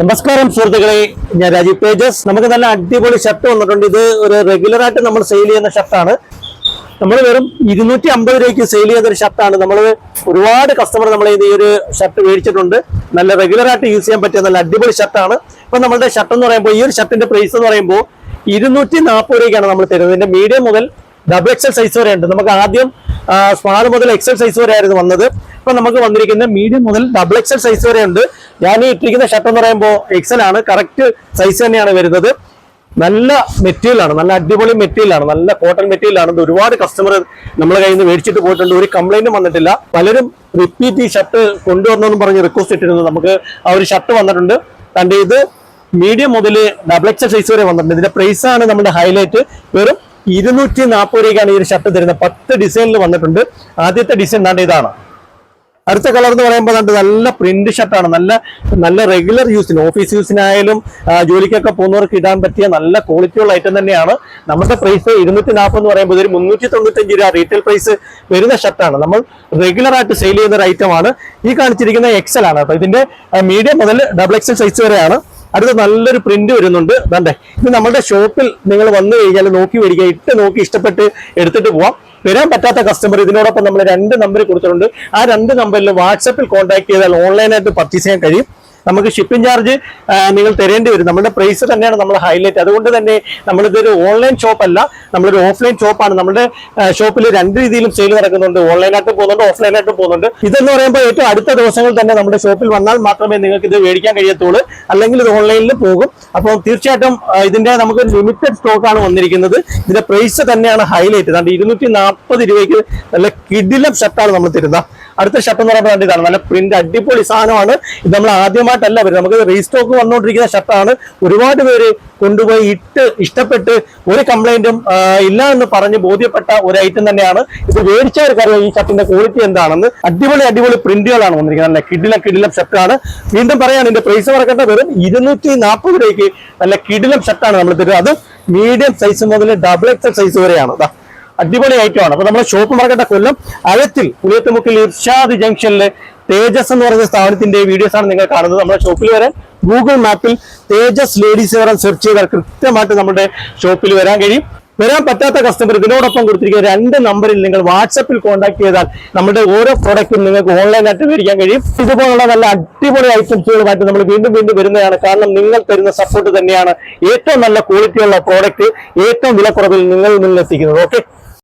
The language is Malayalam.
നമസ്കാരം സുഹൃത്തുക്കളെ. ഞാൻ രാജീവ് പേജസ് നമുക്ക് നല്ല അടിപൊളി ഷർട്ട് വന്നിട്ടുണ്ട്. ഇത് ഒരു റെഗുലർ ആയിട്ട് നമ്മൾ സെയിൽ ചെയ്യുന്ന ഷർട്ടാണ് നമ്മൾ വെറും ഇരുന്നൂറ്റി അമ്പത് രൂപയ്ക്ക് സെയിൽ ചെയ്യുന്ന ഒരു ഷർട്ടാണ് നമ്മൾ ഒരുപാട് കസ്റ്റമർ നമ്മൾ ഈ ഒരു ഷർട്ട് മേടിച്ചിട്ടുണ്ട്. നല്ല റെഗുലർ ആയിട്ട് യൂസ് ചെയ്യാൻ പറ്റിയ നല്ല അടിപൊളി ഷർട്ടാണ് ഇപ്പൊ നമ്മുടെ ഷർട്ട് എന്ന് പറയുമ്പോൾ ഈ ഒരു ഷർട്ടിന്റെ പ്രൈസ് എന്ന് പറയുമ്പോൾ ഇരുന്നൂറ്റി നാൽപ്പത് രൂപയ്ക്കാണ് നമ്മൾ തരുന്നത്. ഇതിന്റെ മീഡിയം മുതൽ ഡബിൾ എക്സൽ സൈസ് വരെ ഉണ്ട് നമുക്ക് ആദ്യം സ്മാൾ മുതൽ എക്സൽ സൈസ് വരെ ആയിരുന്നു വന്നത്. ഇപ്പൊ നമുക്ക് വന്നിരിക്കുന്നത് മീഡിയം മുതൽ ഡബിൾ എക്സൽ സൈസ് വരെ ഉണ്ട്. ഞാൻ ഈ ഇട്ടിരിക്കുന്ന ഷർട്ട് എന്ന് പറയുമ്പോൾ എക്സൽ ആണ്. കറക്റ്റ് സൈസ് തന്നെയാണ് വരുന്നത്. നല്ല മെറ്റീരിയൽ ആണ്. നല്ല അടിപൊളി മെറ്റീരിയൽ ആണ്. നല്ല കോട്ടൺ ഇത് ഒരുപാട് കസ്റ്റമർ നമ്മളെ കയ്യിൽ നിന്ന് മേടിച്ചിട്ട് പോയിട്ടുണ്ട്. ഒരു കംപ്ലൈന്റും വന്നിട്ടില്ല. പലരും റിപ്പീറ്റ് ഈ ഷർട്ട് കൊണ്ടുവരണമെന്ന് പറഞ്ഞ് റിക്വസ്റ്റ് ഇട്ടിരുന്നു. നമുക്ക് ആ ഒരു ഷർട്ട് വന്നിട്ടുണ്ട്. കണ്ട് ഇത് മീഡിയം മുതൽ ഡബിൾ എക്സൽ സൈസ് വരെ വന്നിട്ടുണ്ട്. ഇതിന്റെ പ്രൈസ് ആണ് നമ്മുടെ ഹൈലൈറ്റ് വെറും ഇരുന്നൂറ്റി നാൽപ്പത് രൂപയ്ക്കാണ് ഈ ഒരു ഷർട്ട് തരുന്നത്. പത്ത് ഡിസൈനിൽ വന്നിട്ടുണ്ട്. ആദ്യത്തെ ഡിസൈൻ ദാണ്ട് ഇതാണ്. അടുത്ത കളർ എന്ന് പറയുമ്പോൾ കണ്ട് നല്ല പ്രിന്റ് ഷർട്ടാണ് നല്ല നല്ല റെഗുലർ യൂസിന് ഓഫീസ് യൂസിനായാലും ജോലിക്കൊക്കെ പോകുന്നവർക്ക് ഇടാൻ പറ്റിയ നല്ല ക്വാളിറ്റിയുള്ള ഐറ്റം തന്നെയാണ്. നമ്മുടെ പ്രൈസ് ഇരുന്നൂറ്റി നാൽപ്പത് എന്ന് പറയുമ്പോൾ ഒരു മുന്നൂറ്റി തൊണ്ണൂറ്റഞ്ച് രൂപ റീറ്റെയിൽ പ്രൈസ് വരുന്ന ഷർട്ടാണ് നമ്മൾ റെഗുലർ ആയിട്ട് സെയിൽ ചെയ്യുന്ന ഒരു ഐറ്റമാണ് ഈ കാണിച്ചിരിക്കുന്ന എക്സൽ ആണ് അപ്പോൾ ഇതിന്റെ മീഡിയം മുതൽ ഡബിൾ എക്സൽ സൈസ് വരെയാണ്. അടുത്ത നല്ലൊരു പ്രിന്റ് വരുന്നുണ്ട്. വേണ്ടേ ഇത് നമ്മുടെ ഷോപ്പിൽ നിങ്ങൾ വന്നു കഴിഞ്ഞാൽ നോക്കി മേടിക്കുക. ഇട്ട് നോക്കി ഇഷ്ടപ്പെട്ട് എടുത്തിട്ട് പോവാം. വരാൻ പറ്റാത്ത കസ്റ്റമർ ഇതിനോടൊപ്പം നമ്മൾ രണ്ട് നമ്പർ കൊടുത്തിട്ടുണ്ട്. ആ രണ്ട് നമ്പറിൽ വാട്സപ്പിൽ കോൺടാക്ട് ചെയ്താൽ ഓൺലൈനായിട്ട് പർച്ചേസ് ചെയ്യാൻ കഴിയും. നമുക്ക് ഷിപ്പിംഗ് ചാർജ് നിങ്ങൾ തരേണ്ടി വരും. നമ്മുടെ പ്രൈസ് തന്നെയാണ് നമ്മൾ ഹൈലൈറ്റ് അതുകൊണ്ട് തന്നെ നമ്മളിതൊരു ഓൺലൈൻ ഷോപ്പ് അല്ല നമ്മളൊരു ഓഫ്ലൈൻ ഷോപ്പാണ് നമ്മുടെ ഷോപ്പിൽ രണ്ട് രീതിയിലും സെയിൽ നടക്കുന്നുണ്ട്. ഓൺലൈനായിട്ട് പോകുന്നുണ്ട് ഓഫ്ലൈനായിട്ട് പോകുന്നുണ്ട്. ഇതെന്ന് പറയുമ്പോൾ ഏറ്റവും അടുത്ത ദിവസങ്ങൾ തന്നെ നമ്മുടെ ഷോപ്പിൽ വന്നാൽ മാത്രമേ നിങ്ങൾക്ക് ഇത് മേടിക്കാൻ കഴിയത്തുള്ളൂ. അല്ലെങ്കിൽ ഇത് ഓൺലൈനിൽ പോകും. അപ്പോൾ തീർച്ചയായിട്ടും ഇതിന്റെ നമുക്ക് ലിമിറ്റഡ് സ്റ്റോക്ക് ആണ് വന്നിരിക്കുന്നത്. ഇതിന്റെ പ്രൈസ് തന്നെയാണ് ഹൈലൈറ്റ് അതുകൊണ്ട് ഇരുന്നൂറ്റി നാൽപ്പത് രൂപയ്ക്ക് നല്ല കിഡിലം ഷർട്ടാണ് നമ്മൾ തരുന്നത്. അടുത്ത ഷർട്ട് എന്ന് പറയുമ്പോൾ ഇതാണ് നല്ല പ്രിന്റ് അടിപൊളി സാധനമാണ്. ഇത് നമ്മൾ ആദ്യമായിട്ടല്ല വരുന്നത്. നമുക്ക് റീസ്റ്റോക്ക് വന്നുകൊണ്ടിരിക്കുന്ന ഷർട്ടാണ്. ഒരുപാട് പേര് കൊണ്ടുപോയി ഇട്ട് ഇഷ്ടപ്പെട്ട് ഒരു കംപ്ലൈന്റും ഇല്ല എന്ന് പറഞ്ഞ് ബോധ്യപ്പെട്ട ഒരു ഐറ്റം തന്നെയാണ്. ഇത് മേടിച്ചവർക്കറിയാം ഈ ഷർട്ടിന്റെ ക്വാളിറ്റി എന്താണെന്ന്. അടിപൊളി അടിപൊളി പ്രിന്റുകളാണ് വന്നിരിക്കുന്നത്. നല്ല കിടിലം കിടിലം ഷർട്ടാണ്. വീണ്ടും പറയാണ് ഇതിന്റെ പ്രൈസ് മറക്കേണ്ട. വെറും ഇരുന്നൂറ്റി നാൽപ്പത് രൂപയ്ക്ക് നല്ല കിടിലം ഷർട്ടാണ് നമ്മൾ തരുന്നത്. അത് മീഡിയം സൈസ് മുതൽ ഡബിൾ എക്സൽ സൈസ് വരെയാണ്. അടിപൊളി ഐറ്റമാണ് അപ്പൊ നമ്മുടെ ഷോപ്പ് മാർക്കറ്റ് കൊല്ലം അകത്തിൽ പുളിയത്തുമുക്കിൽ ഇർഷാദ് ജംഗ്ഷനിലെ തേജസ് എന്ന് പറയുന്ന സ്ഥാപനത്തിന്റെ വീഡിയോസ് ആണ് നിങ്ങൾ കാണുന്നത്. നമ്മുടെ ഷോപ്പിൽ വരാൻ ഗൂഗിൾ മാപ്പിൽ തേജസ് ലേഡീസ് വെയർ സെർച്ച് ചെയ്താൽ കൃത്യമായിട്ട് നമ്മുടെ ഷോപ്പിൽ വരാൻ കഴിയും. വരാൻ പറ്റാത്ത കസ്റ്റമർ ഇതിനോടൊപ്പം കൊടുത്തിരിക്കുന്ന രണ്ട് നമ്പറിൽ നിങ്ങൾ വാട്സപ്പിൽ കോൺടാക്ട് ചെയ്താൽ നമ്മുടെ ഓരോ പ്രോഡക്റ്റും നിങ്ങൾക്ക് ഓൺലൈനായിട്ട് മേടിക്കാൻ കഴിയും. ഇതുപോലുള്ള നല്ല അടിപൊളി ഐറ്റംസുകളുമായിട്ട് നമ്മൾ വീണ്ടും വീണ്ടും വരുന്നതാണ്. കാരണം നിങ്ങൾ തരുന്ന സപ്പോർട്ട് തന്നെയാണ് ഏറ്റവും നല്ല ക്വാളിറ്റിയുള്ള പ്രോഡക്റ്റ് ഏറ്റവും വിലക്കുറവിൽ നിങ്ങൾ നിന്ന് എത്തിക്കുന്നത് ഓക്കെ